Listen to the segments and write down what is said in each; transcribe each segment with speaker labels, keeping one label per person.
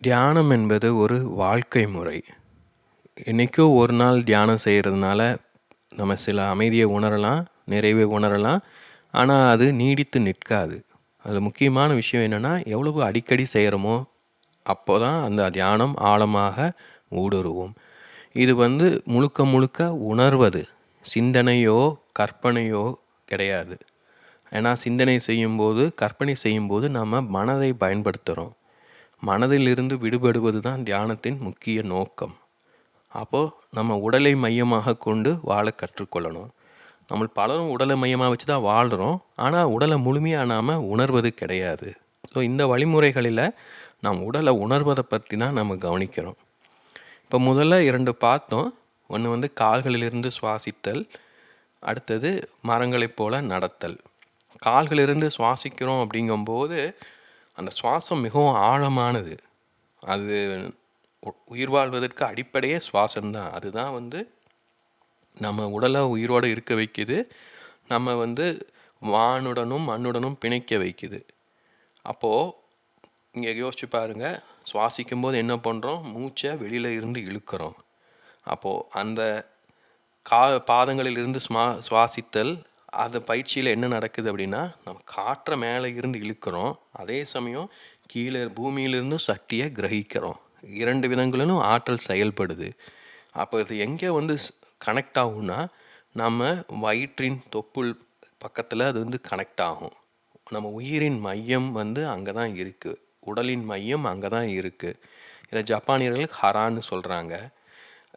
Speaker 1: தியானம் என்பது ஒரு வாழ்க்கை முறை. என்றைக்கோ ஒரு நாள் தியானம் செய்கிறதுனால நம்ம சில அமைதியை உணரலாம், நிறைவை உணரலாம். ஆனால் அது நீடித்து நிற்காது. அதில் முக்கியமான விஷயம் என்னென்னா எவ்வளவு அடிக்கடி செய்கிறோமோ அப்போ தான் அந்த தியானம் ஆழமாக ஊடுருவோம் இது வந்து முழுக்க முழுக்க உணர்வது. சிந்தனையோ, கற்பனையோ கிடையாது. ஏன்னா, சிந்தனை செய்யும்போது, கற்பனை செய்யும்போது நம்ம மனதை பயன்படுத்துகிறோம் மனதிலிருந்து விடுபடுவது தான் தியானத்தின் முக்கிய நோக்கம். அப்போது நம்ம உடலை மையமாக கொண்டு வாழ கற்றுக்கொள்ளணும். நம்ம பலரும் உடலை மையமாக வச்சு தான் வாழ்கிறோம் ஆனால் உடலை முழுமையாக நாம உணர்வது கிடையாது. ஸோ, இந்த வழிமுறைகளில் நாம் உடலை உணர்வதை பற்றி தான் நம்ம கவனிக்கிறோம். இப்போ முதல்ல இரண்டு பார்த்தோம். ஒன்று வந்து கால்களிலிருந்து சுவாசித்தல். அடுத்தது மரங்களைப் போல நடத்தல். கால்களிலிருந்து சுவாசிக்கிறோம் அப்படிங்கும்போது, அந்த சுவாசம் மிகவும் ஆழமானது. அது உ உயிர் வாழ்வதற்கு அடிப்படையே சுவாசம் தான். அதுதான் வந்து நம்ம உடலை உயிரோட இருக்க வைக்குது. நம்ம வந்து வானுடனும், மண்ணுடனும் பிணைக்க வைக்குது. அப்போது இங்கே யோசிச்சு பாருங்க. சுவாசிக்கும்போது என்ன பண்ணுறோம் மூச்சை வெளியில் இருந்து இழுக்கிறோம். அப்போது அந்த கா பாதங்களிலிருந்து சுமா சுவாசித்தல், அந்த பயிற்சியில் என்ன நடக்குது அப்படின்னா, நம்ம காற்றை மேலே இருந்து இழுக்கிறோம். அதே சமயம் கீழே பூமியிலிருந்து சக்தியை கிரகிக்கிறோம். இரண்டு விதங்களிலும் ஆற்றல் செயல்படுது. அப்போ இது எங்கே வந்து கனெக்ட் ஆகும்னா, நம்ம வயிற்றின் தொப்புள் பக்கத்தில் அது வந்து கனெக்ட் ஆகும். நம்ம உயிரின் மையம் வந்து அங்கே தான் இருக்குது உடலின் மையம் அங்கே தான் இருக்குது இதை ஜப்பானியர்கள் ஹரான்னு சொல்கிறாங்க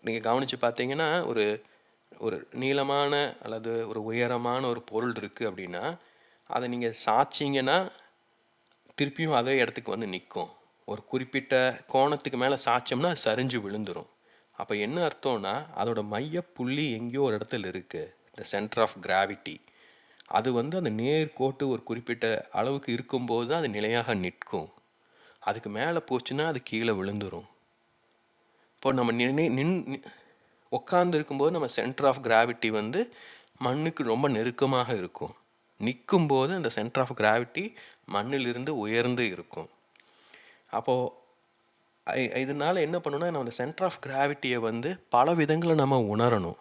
Speaker 1: நீங்கள் கவனித்து பார்த்தீங்கன்னா, ஒரு ஒரு நீளமான அல்லது ஒரு உயரமான ஒரு பொருள் இருக்குது அப்படின்னா, அதை நீங்கள் சாய்ச்சிங்கன்னா திருப்பியும் அதே இடத்துக்கு வந்து நிற்கும் ஒரு குறிப்பிட்ட கோணத்துக்கு மேலே சாய்ச்சோம்னா, அது சரிஞ்சு விழுந்துரும். அப்போ என்ன அர்த்தம்னா, அதோட மையப் புள்ளி எங்கேயோ ஒரு இடத்துல இருக்குது த சென்டர் ஆஃப் கிராவிட்டி. அது வந்து அந்த நேர்கோட்டு ஒரு குறிப்பிட்ட அளவுக்கு இருக்கும்போது தான் அது நிலையாக நிற்கும். அதுக்கு மேலே போச்சுன்னா, அது கீழே விழுந்துரும். இப்போ நம்ம நினை நின் உட்காந்து இருக்கும்போது நம்ம சென்டர் ஆஃப் கிராவிட்டி வந்து மண்ணுக்கு ரொம்ப நெருக்கமாக இருக்கும். நிற்கும்போது அந்த சென்டர் ஆஃப் கிராவிட்டி மண்ணிலிருந்து உயர்ந்து இருக்கும். அப்போ இதனால் இதனால என்ன பண்ணணும்னா நம்ம அந்த சென்டர் ஆஃப் கிராவிட்டியை வந்து பல விதங்களை நம்ம உணரணும்.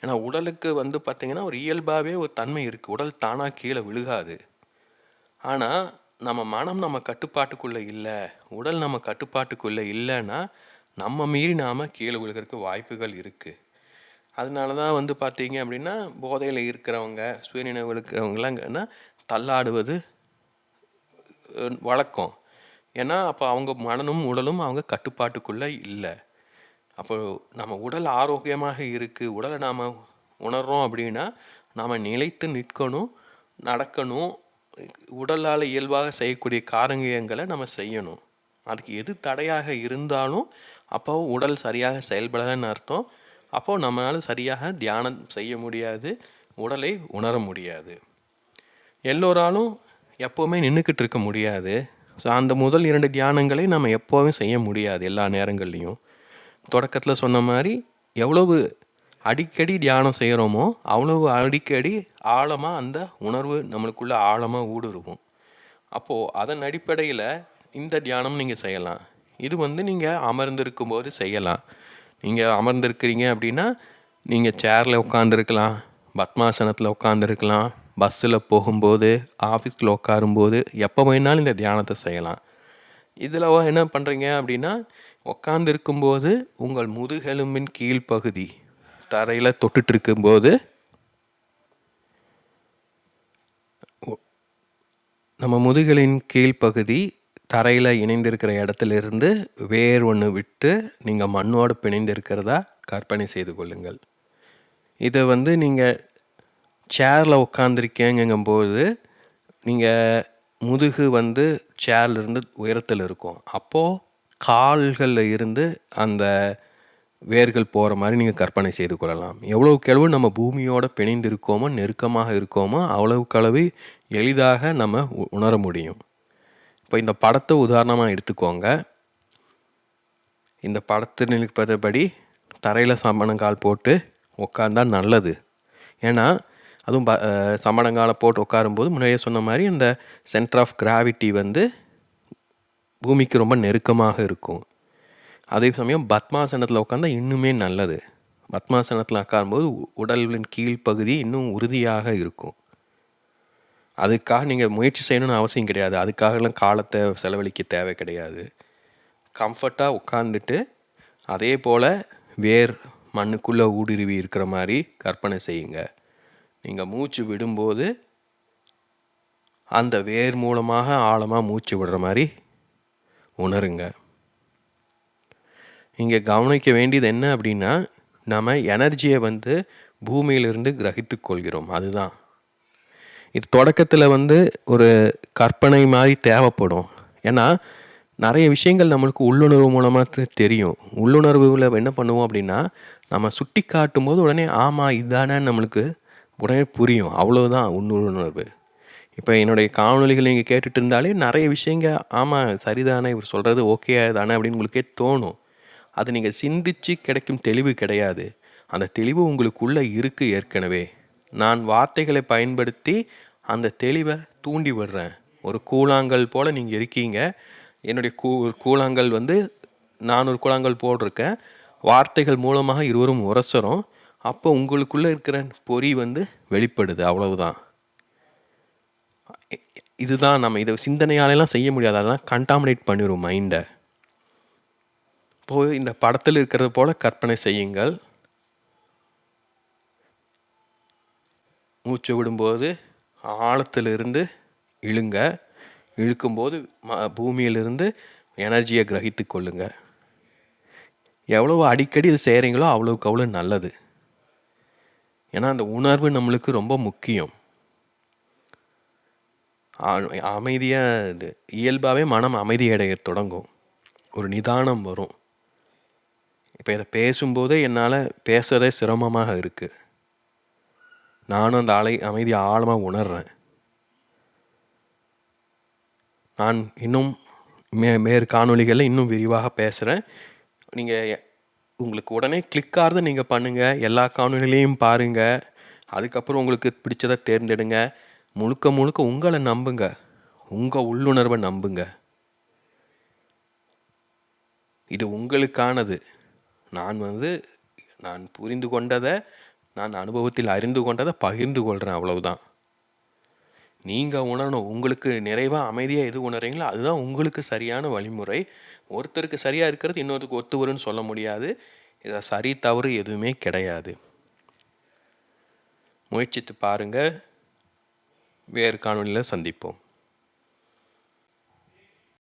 Speaker 1: ஏன்னா, உடலுக்கு வந்து பார்த்திங்கன்னா ஒரு இயல்பாகவே ஒரு தன்மை இருக்குது உடல் தானாக கீழே விழுகாது. ஆனால் நம்ம மனம் நம்ம கட்டுப்பாட்டுக்குள்ளே இல்லை உடல் நம்ம கட்டுப்பாட்டுக்குள்ளே இல்லைன்னா நம்ம மீறி நாம கீழே விழுகிறதுக்கு வாய்ப்புகள் இருக்குது அதனால தான் வந்து பார்த்தீங்க அப்படின்னா, போதையில் இருக்கிறவங்க, சுயநினைவு இருக்கிறவங்கலாம் தள்ளாடுவது வழக்கம். ஏன்னா, அப்போ அவங்க மனனும் உடலும் அவங்க கட்டுப்பாட்டுக்குள்ளே இல்லை அப்போ நம்ம உடல் ஆரோக்கியமாக இருக்குது உடலை நாம் உணர்கிறோம் அப்படின்னா, நாம் நிலைத்து நிற்கணும், நடக்கணும். உடலால் இயல்பாக செய்யக்கூடிய காரங்கியங்களை நம்ம செய்யணும். அதுக்கு எது தடையாக இருந்தாலும், அப்போ உடல் சரியாக செயல்படலன்னு அர்த்தம். அப்போது நம்மளால் சரியாக தியானம் செய்ய முடியாது. உடலை உணர முடியாது. எல்லோராலும் எப்போவுமே நின்றுக்கிட்டு இருக்க முடியாது. ஸோ, அந்த முதல் இரண்டு தியானங்களை நம்ம எப்போவும் செய்ய முடியாது, எல்லா நேரங்கள்லேயும் தொடக்கத்தில் சொன்ன மாதிரி எவ்வளவு அடிக்கடி தியானம் செய்கிறோமோ அவ்வளவு அடிக்கடி ஆழமாக அந்த உணர்வு நம்மளுக்குள்ளே ஆழமாக ஊடுருவும். அப்போது அதன் அடிப்படையில் இந்த தியானம் நீங்கள் செய்யலாம். இது வந்து நீங்கள் அமர்ந்திருக்கும் போது செய்யலாம். நீங்கள் அமர்ந்திருக்கிறீங்க அப்படின்னா, நீங்கள் சேரில் உட்காந்துருக்கலாம் பத்மாசனத்தில் உட்காந்துருக்கலாம் பஸ்ஸில் போகும்போது, ஆஃபீஸில் உட்காரும்போது, எப்போ வேணாலும் இந்த தியானத்தை செய்யலாம். இதில் என்ன பண்ணுறீங்க அப்படின்னா, உட்காந்துருக்கும்போது உங்கள் முதுகெலும்பின் கீழ் பகுதி தரையில தொட்டுட்டு இருக்கும்போது நம்ம முதுகலின் கீழ் பகுதி தரையில் இணைந்திருக்கிற இடத்துலேருந்து வேர் ஒன்று விட்டு, நீங்கள் மண்ணோடு பிணைந்திருக்கிறதா கற்பனை செய்து கொள்ளுங்கள். இதை வந்து நீங்கள் சேரில் உட்கார்ந்திருக்கீங்கங்கும்போது, நீங்கள் முதுகு வந்து சேர்லேருந்து உயரத்தில் இருக்கும். அப்போது கால்களில் இருந்து அந்த வேர்கள் போகிற மாதிரி நீங்கள் கற்பனை செய்து கொள்ளலாம். எவ்வளோ கெளவு நம்ம பூமியோட பிணைந்து இருக்கோமோ, நெருக்கமாக இருக்கோமோ, அவ்வளவுக்கு அளவு எளிதாக நம்ம உ உணர முடியும். இப்போ இந்த படத்தை உதாரணமாக எடுத்துக்கோங்க. இந்த படத்தில் இருப்பதபடி தரையில் சமணங்கால் போட்டு உட்காந்தா நல்லது. ஏன்னா, அதுவும் ப சமணங்காலை போட்டு உட்காரும்போது முன்னாடியே சொன்ன மாதிரி இந்த சென்டர் ஆஃப் கிராவிட்டி வந்து பூமிக்கு ரொம்ப நெருக்கமாக இருக்கும் அதே சமயம் பத்மாசனத்தில் உட்காந்தா இன்னுமே நல்லது பத்மாசனத்தில் உட்காரும்போது உடலின் கீழ்ப்பகுதி இன்னும் உறுதியாக இருக்கும் அதுக்காக நீங்கள் முயற்சி செய்யணும்னு அவசியம் கிடையாது. அதுக்காகலாம் காலத்தை செலவழிக்க தேவை கிடையாது. கம்ஃபர்ட்டாக உட்காந்துட்டு அதே போல் வேர் மண்ணுக்குள்ளே ஊடுருவி இருக்கிற மாதிரி கற்பனை செய்யுங்க. நீங்கள் மூச்சு விடும்போது அந்த வேர் மூலமாக ஆழமாக மூச்சு விடுற மாதிரி உணருங்க. இங்கே கவனிக்க வேண்டியது என்ன அப்படின்னா நம்ம எனர்ஜியை வந்து பூமியிலிருந்து கிரகித்து கொள்கிறோம். அதுதான். இது தொடக்கத்தில் வந்து ஒரு கற்பனை மாதிரி தேவைப்படும். ஏன்னா நிறைய விஷயங்கள் நம்மளுக்கு உள்ளுணர்வு மூலமாக தெரியும். உள்ளுணர்வுல என்ன பண்ணுவோம் அப்படின்னா நம்ம சுட்டி காட்டும் போது உடனே ஆமாம் இதுதானே நம்மளுக்கு உடனே புரியும். அவ்வளோதான் உள்ளுணர்வு. இப்போ என்னுடைய காணொலிகள் நீங்கள் கேட்டுட்டு இருந்தாலே நிறைய விஷயங்க ஆமாம் சரிதானே இவர் சொல்கிறது ஓகே தானே அப்படின்னு உங்களுக்கே தோணும். அது நீங்கள் சிந்திச்சு கிடைக்கும் தெளிவு கிடையாது. அந்த தெளிவு உங்களுக்குள்ளே இருக்குது ஏற்கனவே. நான் வார்த்தைகளை பயன்படுத்தி அந்த தெளிவை தூண்டி விடுறேன். ஒரு கூழாங்கல் போல் நீங்கள் இருக்கீங்க. என்னுடைய கூ கூழாங்கல் வந்து நான் ஒரு கூழாங்கல் போட்டிருக்கேன். வார்த்தைகள் மூலமாக இருவரும் உரசுறோம். அப்போ உங்களுக்குள்ளே இருக்கிற பொறி வந்து வெளிப்படுது அவ்வளவுதான். இதுதான் நம்ம இதை சிந்தனையாலெல்லாம் செய்ய முடியாது. அதெல்லாம் கண்டாமினேட் பண்ணிடும் மைண்டை இப்போது இந்த படத்தில் இருக்கிறது போல் கற்பனை செய்யுங்கள். மூச்சு விடும்போது ஆழத்திலிருந்து இழுங்க. இழுக்கும்போது ம பூமியிலிருந்து எனர்ஜியை கிரகித்து கொள்ளுங்க. எவ்வளோ அடிக்கடி இது செய்கிறீங்களோ அவ்வளோக்கு அவ்வளோ நல்லது. ஏன்னா அந்த உணர்வு நம்மளுக்கு ரொம்ப முக்கியம். அமைதியாக இது இயல்பாகவே மனம் அமைதியடைய தொடங்கும். ஒரு நிதானம் வரும். இப்போ இதை பேசும்போதே என்னால் பேசுகிறதே சிரமமாக இருக்குது நானும் அந்த அலை அமைதியை ஆழமாக உணர்றேன். நான் இன்னும் மே மேற் காணொலிகளில் இன்னும் விரிவாக பேசுகிறேன் நீங்கள் உங்களுக்கு உடனே கிளிக் ஆகிறத நீங்கள் பண்ணுங்கள் எல்லா காணொலிகளையும் பாருங்கள் அதுக்கப்புறம் உங்களுக்கு பிடிச்சதை தேர்ந்தெடுங்க. முழுக்க முழுக்க உங்களை நம்புங்க. உங்கள் உள்ளுணர்வை நம்புங்க. இது உங்களுக்கானது. நான் வந்து நான் புரிந்து கொண்டதை நான் அனுபவத்தில் அறிந்து கொண்டதை பகிர்ந்து கொள்கிறேன் அவ்வளவுதான். நீங்கள் உணரணும். உங்களுக்கு நிறைவாக அமைதியாக எது உணர்றீங்களோ அதுதான் உங்களுக்கு சரியான வழிமுறை. ஒருத்தருக்கு சரியாக இருக்கிறது இன்னொருத்தருக்கு ஒத்து வரும்னு சொல்ல முடியாது. இதில் சரி தவறு எதுவுமே கிடையாது. முயற்சித்து பாருங்கள் வேறு காணொலியில் சந்திப்போம்.